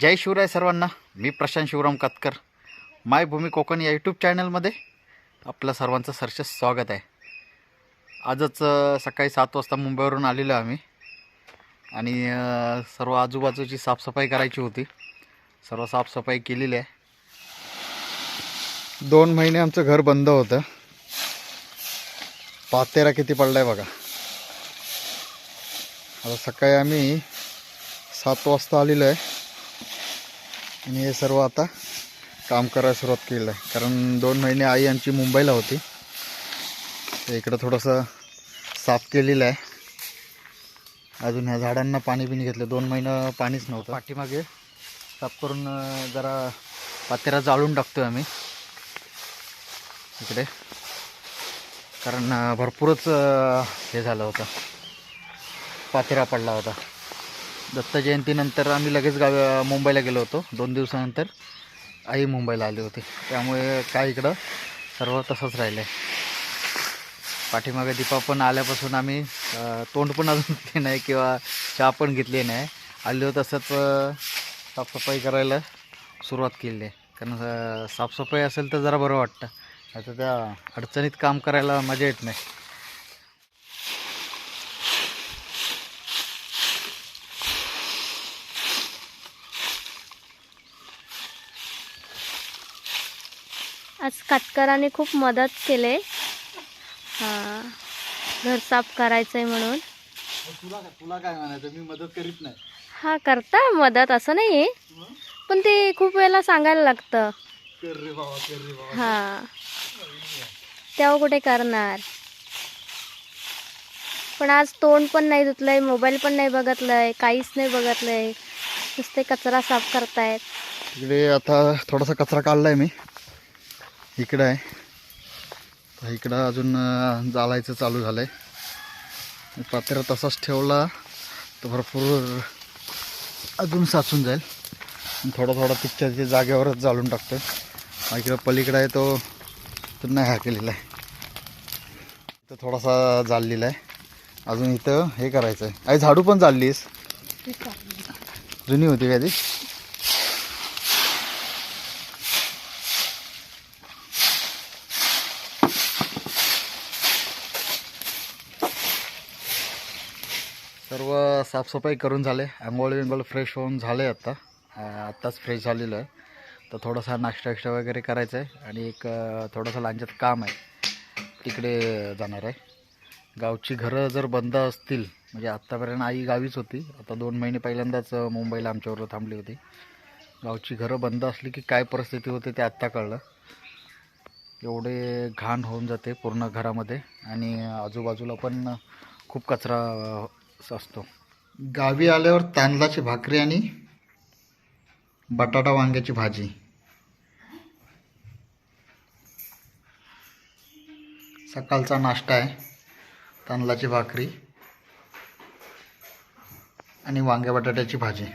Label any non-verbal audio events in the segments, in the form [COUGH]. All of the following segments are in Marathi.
जय शिवराय सर्वांना. मी प्रशांत शिवराम कातकर. मायभूमी कोकण या यूट्यूब चॅनलमध्ये आपलं सर्वांचं सरसे स्वागत आहे. आजच सकाळी सात वाजता मुंबईवरून आलेलो आम्ही. आणि सर्व आजूबाजूची साफसफाई करायची होती. सर्व साफसफाई केलेली आहे. दोन महिने आमचं घर बंद होतं. पातेरा किती पडला आहे बघा. आता सकाळी आम्ही सात वाजता आलेलो आहे. आणि हे सर्व आता काम करायला सुरुवात केलं आहे. कारण दोन महिने आई आमची मुंबईला होती. तर इकडं थोडंसं साफ केलेलं आहे. अजून ह्या झाडांना पाणी बिणी घेतलं. दोन महिनं पाणीच नव्हतं. पाठीमागे साफ करून जरा पातेरा जाळून टाकतो आम्ही. इकडे. कारण भरपूरच हे झालं होतं. पातेरा पडला होता. दत्त जयंतीनंतर आम्ही लगेच गाव मुंबईला गेलो होतो. दोन दिवसानंतर आई मुंबईला आली होती. त्यामुळे काय इकडं? सर्व तसंच राहिलं आहे पाठीमागे दीपा पण आल्यापासून आम्ही तोंड पण अजून [LAUGHS] ते नाही किंवा चहा पण घेतली नाही. आलो तसंच साफसफाई करायला सुरुवात केली आहे. कारण साफसफाई असेल तर जरा बरं वाटतं. आता त्या अडचणीत काम करायला मजा येत नाही. आज कातकरांनी खूप मदत केले. हां घर साफ करायचंय म्हणून. तुला तुला काय म्हणायचं मी मदत करीत नाही. हा करता मदत असं नाही पण ते खूप वेळेला सांगायला लागतं. कर रे बाबा कर रे बाबा. हां. तेव्हा कुठे करणार? पण आज तोंड पण नाही धुतलंय मोबाईल पण नाही बघितलंय काहीच नाही बघितलंय. नुसते कचरा साफ करतायत. इकडे आता थोडासा कचरा काढलाय मी. इकडं आहे. तर इकडं अजून अं, जाळायचं चालू झालंय. पातेरा तसाच ठेवला तर भरपूर अजून साचून जाईल. थोडा थोडा पिक्चरच्या जागेवरच जाळून टाकतोय. हा इकडं पलीकडे आहे तो तो नाही हा केलेला आहे. इथं थोडासा जाळलेला आहे. अजून इथं हे करायचं आहे आई झाडू पण चाललीस जुनी होती का ती? सर्व साफसफाई करून झाले. आंघोळ विंगोळ फ्रेश होऊन झाले आत्ता आत्ताच फ्रेश झालेलं आहे. तर थोडासा नाश्ता एक्स्ट्रा वगैरे करायचा आहे आणि एक थोडंसं लांच्यात काम आहे. तिकडे जाणार आहे. गावची घरं जर बंद असतील म्हणजे आत्तापर्यंत आई गावीच होती. आता दोन महिने पहिल्यांदाच मुंबईला आमच्याबरोबर थांबली होती. गावची घरं बंद असली की काय परिस्थिती होते ते आत्ता कळलं. एवढे घाण होऊन जाते पूर्ण घरामध्ये. आणि आजूबाजूला पण खूप कचरा असतो. गावी आल्यावर तांदळाची भाकरी आणि बटाटा वांग्याची भाजी. सकाळचा नाश्ता आहे. तांदळाची भाकरी आणि वांग्या बटाट्याची भाजी.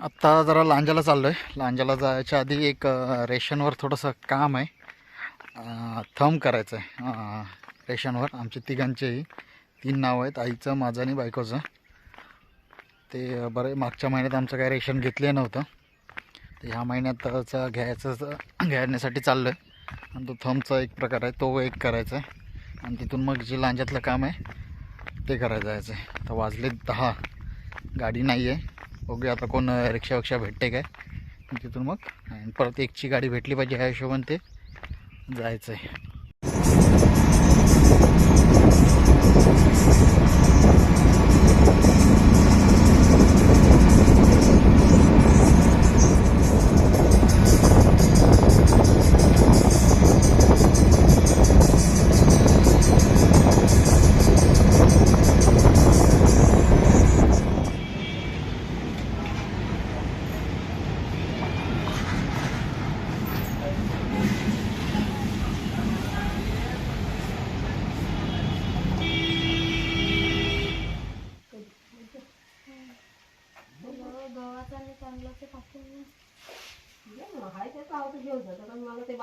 आत्ता जरा लांजाला चाललो आहे लांजाला जायच्या आधी एक रेशनवर थोडंसं काम आहे. थंब करायचं आहे रेशनवर. आमचे तिघांचेही. तीन नाव आहेत आईचं माझं आणि बायकोचं. ते बरं मागच्या महिन्यात आमचं काही रेशन घेतले नव्हतं. तर ह्या महिन्यातचा घ्यायचं घेण्यासाठी चाललं आहे आणि तो थंबचा एक प्रकार आहे तो एक करायचा आहे. आणि तिथून मग जे लांजातलं काम आहे ते करायचं जायचं आहे. तर वाजले दहा. गाडी नाही आहे. ओके आता कोण रिक्षा विक्षा भेटते काय. तिथून मग आणि परत एकची गाडी भेटली पाहिजे ह्या हिशोबाने ते जायचं आहे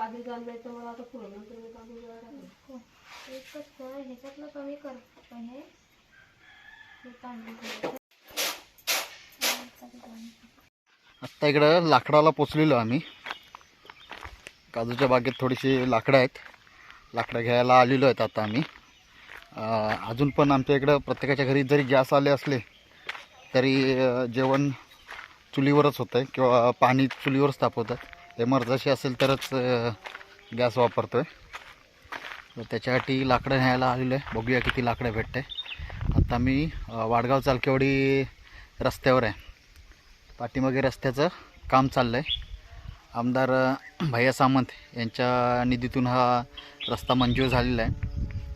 बाजरी जाणं नाही तर मला आता पुढे नंतर मी काढून जायला एकच ह्याच्यातलं कमी कर. हे हे आत्ता इकडं लाकडाला पोचलेलो आम्ही. काजूच्या बागेत थोडीशी लाकडं आहेत. लाकडं घ्यायला आलेलो आहेत आता आम्ही. अजून पण आमच्या इकडं प्रत्येकाच्या घरी जरी गॅस आले असले तरी जेवण चुलीवरच होतं आहे किंवा पाणी चुलीवरच तापवतात एमर्जन्सी असेल तरच गॅस वापरतो आहे तर त्याच्यासाठी लाकडं न्यायला आलेलं आहे. बघूया किती लाकडं भेटते आता मी वाडगाव चालकेवाडी रस्त्यावर आहे. पाठीमागे रस्त्याचं काम चाललं आहे आमदार भैया सामंत यांच्या निधीतून हा रस्ता मंजूर झालेला आहे.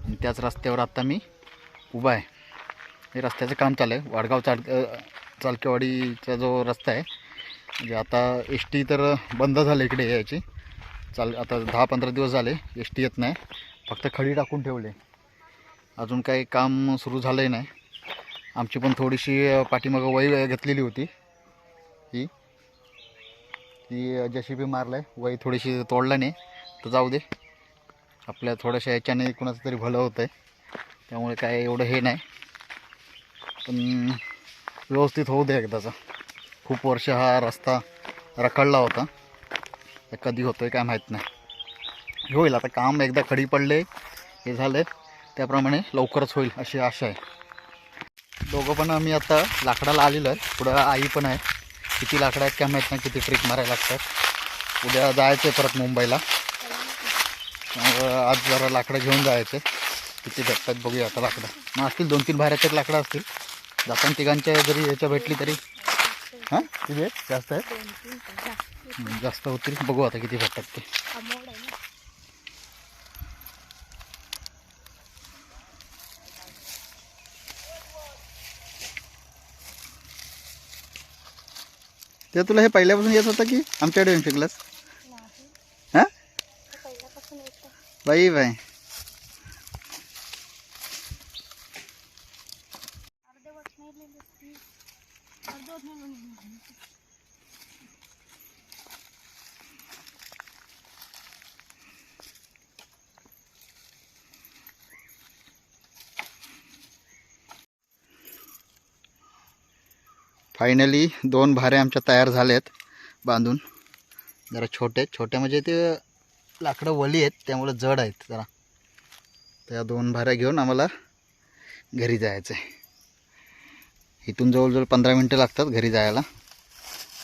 आणि त्याच रस्त्यावर आत्ता मी उभा आहे. हे रस्त्याचं काम चाललं आहे वाडगाव चाल चालकेवाडीचा जो रस्ता आहे म्हणजे आता एस टी तर बंद झालं इकडे यायची. चाल आता दहा पंधरा दिवस झाले एस टी येत नाही. फक्त खडी टाकून ठेवले. अजून काही काम सुरू झालंही नाही. आमची पण थोडीशी पाठीमागं वही घेतलेली होती. ही. ती जशी बी मारलं आहे वही थोडीशी तोडलं नाही. तर जाऊ दे. आपल्या थोड्याशा याच्याने कुणाचं तरी भलं होतं आहे त्यामुळे काय एवढं हे नाही. पण व्यवस्थित होऊ दे एकदाचा. खूप वर्ष हा रस्ता रखडला होता. तर कधी होतो आहे काय माहीत नाही. होईल आता काम एकदा खडी पडले हे झालं त्याप्रमाणे लवकरच होईल अशी आशा आहे. दोघं पण आम्ही आता लाकडाला आलेलो आहे पुढं आई पण आहे. किती लाकडं आहेत काय माहीत नाही किती ट्रिक मारायला लागतात. उद्या जायचं आहे परत मुंबईला. आज जरा लाकडं घेऊन जायचं किती भेटतात बघूया आता लाकडं. मग असतील दोन तीन भाऱ्याचे लाकडं असतील. जाताना तिघांच्या जरी याच्या भेटली तरी हां? किती आहेत? जास्त आहेत? जास्त होतील. बघू आता किती भेटतात ते. ते तुला हे पहिल्यापासून येत होतं की आमच्याकडे येऊन शिकलास? हां? बाई बाई. फायनली दोन भारे आमच्या तयार झालेत बांधून. जरा छोटे छोटे म्हणजे ते लाकडं वली आहेत त्यामुळे जड आहेत जरा. त्या दोन भाऱ्या घेऊन आम्हाला घरी जायचं आहे इथून जवळजवळ पंधरा मिनटं लागतात घरी जायला.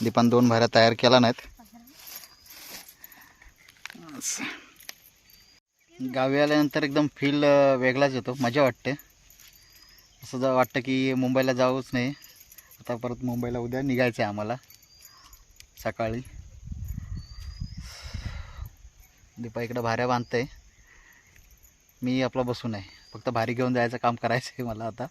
दीपान दोन भाऱ्या तयार केला नाहीत. असं. गावी आल्यानंतर एकदम फील वेगळाच येतो. मजा वाटते. असं जा वाटतं की मुंबईला जाऊच नाही आता परत मुंबईला उद्या निघायचं आहे आम्हाला. सकाळी. दीपा इकडं भाऱ्या बांधते मी आपला बसून आहे. फक्त भारी घेऊन जायचं काम करायचं आहे मला आता.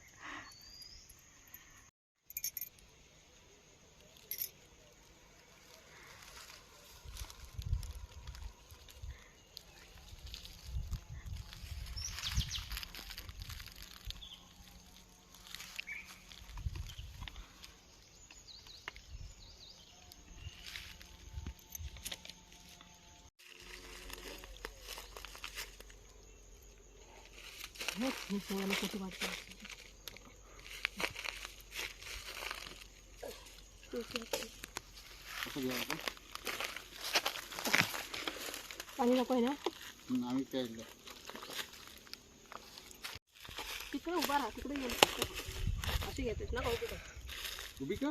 पाणी नको आहे ना? आम्ही प्यायला. तिकडे उभा राहा तिकडे गेलो असे घेतेस ना कुठं उभी कर.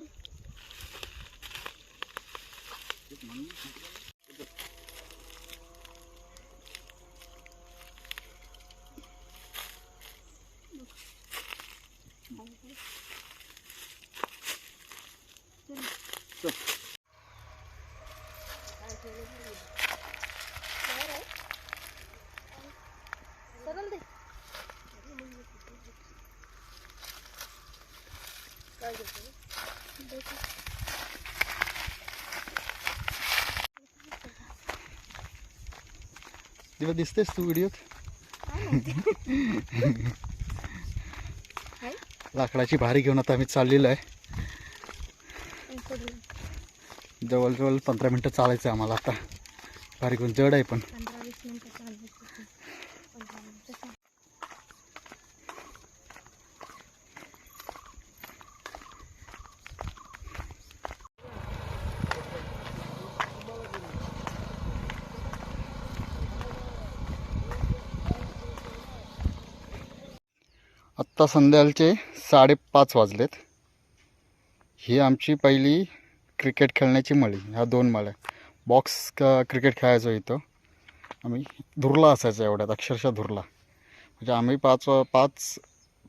दिवा दिसतेस तू व्हिडिओत लाकडाची भारी घेऊन आता आम्ही चाललेलो आहे. जवळजवळ पंधरा मिनटं चालायचं आम्हाला आता. भारी घेऊन जड आहे पण पंधरा वीस मिनिटं चालू पंधरा मिनिटं आता संध्याकाळचे साडेपाच वाजलेत. ही आमची पहिली क्रिकेट खेळण्याची मळी ह्या दोन मळ्या. बॉक्स क क्रिकेट खेळायचो इथं. आम्ही धुरला असायचो एवढ्यात अक्षरशः धुरला. म्हणजे आम्ही पाच वा पाच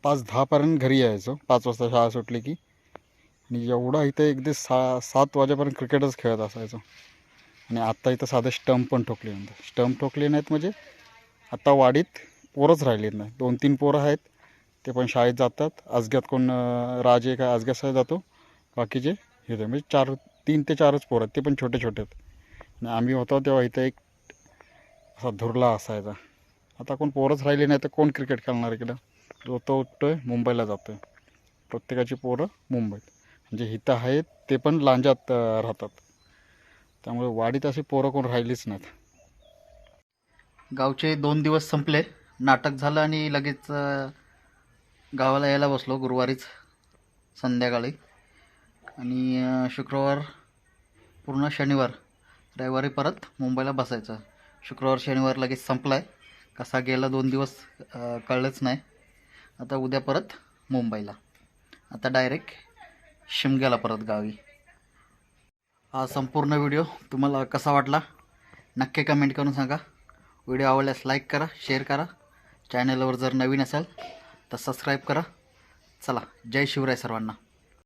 पाच दहापर्यंत घरी यायचो. पाच वाजता शाळा सुटली की. आणि एवढा इथं अगदी सा सात वाजेपर्यंत क्रिकेटच खेळत असायचो. आणि आत्ता इथं साधे स्टंप पण ठोकले. म्हणतात स्टंप ठोकले नाहीत म्हणजे आत्ता वाडीत पोरंच राहिलेत नाही. दोन तीन पोरं आहेत. ते पण शाळेत जातात. आजग्यात कोण राजे का एक जातो. बाकीचे हे म्हणजे चार तीन ते चारच पोरं आहेत. ते पण छोटे छोटे आहेत. आणि आम्ही होतो तेव्हा इथं एक असा धुरला असायचा. आता कोण पोरंच राहिले नाही तर कोण क्रिकेट खेळणार इकडं? जो तो आहे मुंबईला जातो आहे प्रत्येकाची पोरं मुंबईत. म्हणजे इथं आहेत ते पण लांजात राहतात. त्यामुळे वाडीत अशी पोरं कोण राहिलीच नाहीत. गावचे दोन दिवस संपले. नाटक झालं आणि लगेच गावाला यायला बसलो गुरुवारीच संध्याकाळी. आणि शुक्रवार पूर्ण शनिवार रविवारी परत मुंबईला बसायचं. शुक्रवार शनिवार लगेच संपला आहे कसा गेला दोन दिवस कळलंच नाही. आता उद्या परत मुंबईला. आता डायरेक्ट शिमग्याला परत गावी. हा संपूर्ण व्हिडिओ तुम्हाला कसा वाटला नक्की कमेंट करून सांगा. व्हिडिओ आवडल्यास लाईक करा शेअर करा. चॅनलवर जर नवीन असाल तर सबस्क्राईब करा. चला जय शिवराय सर्वांना.